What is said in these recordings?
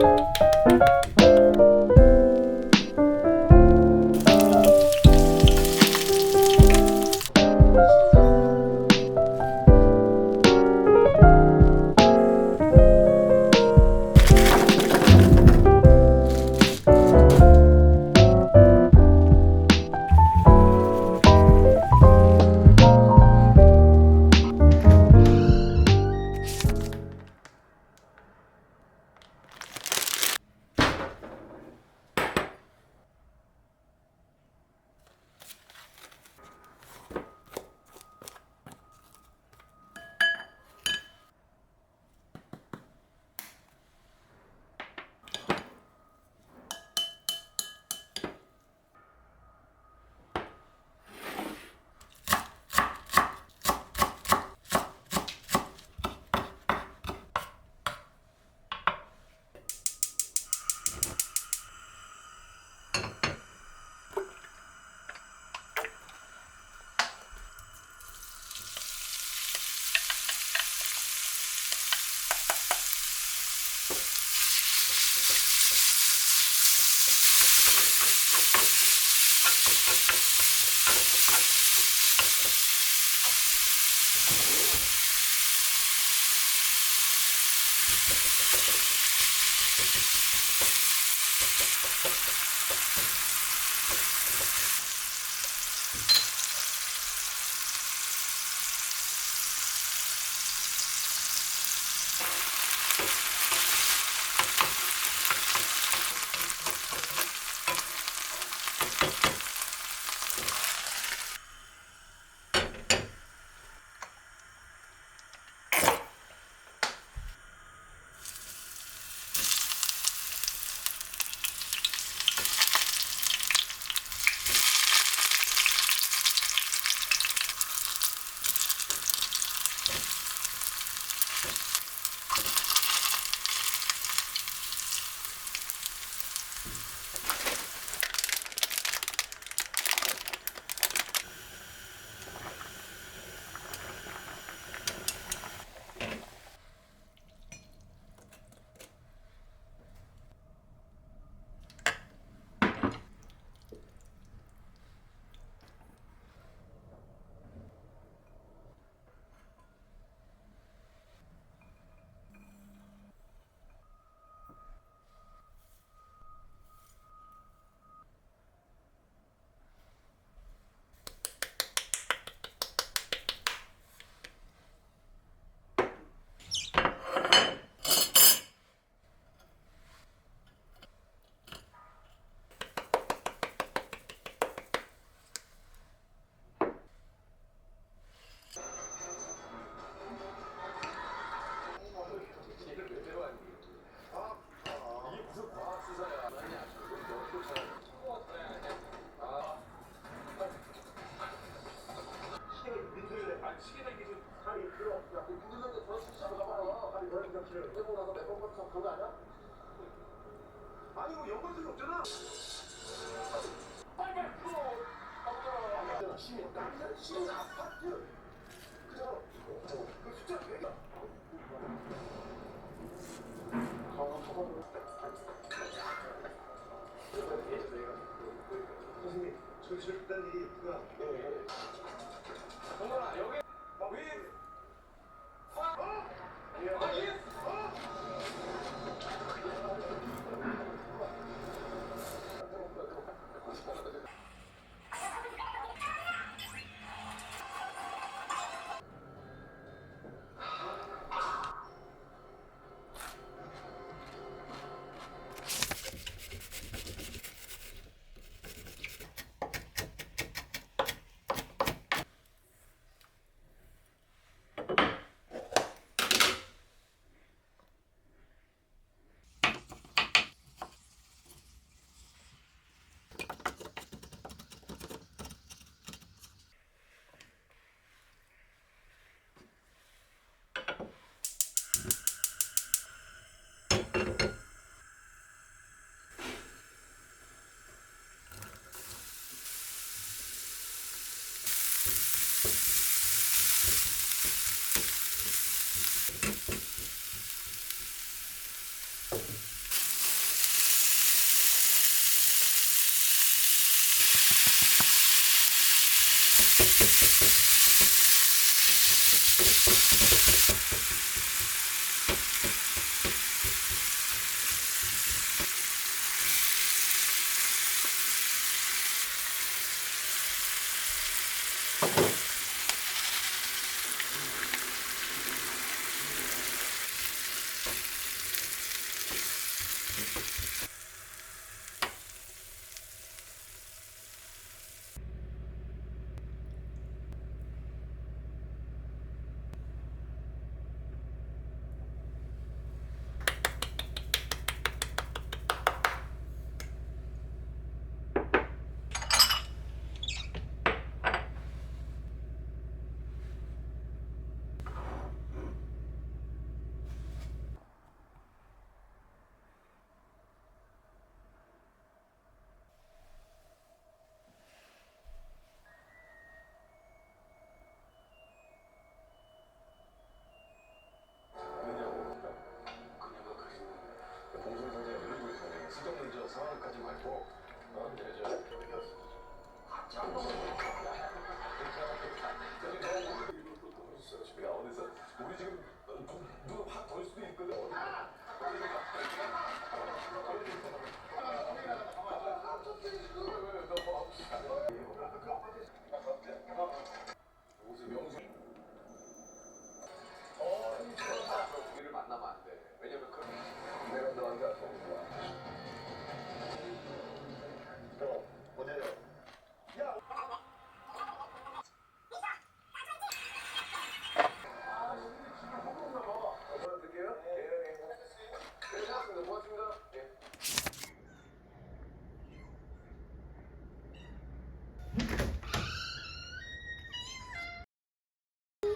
you Thank you. 아니 이거 연관 쓸 없잖아. 빨리 빨리 풀어. 시민 남자 시민 아파트. 그잖아. 그 숫자 몇 개? 선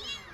you.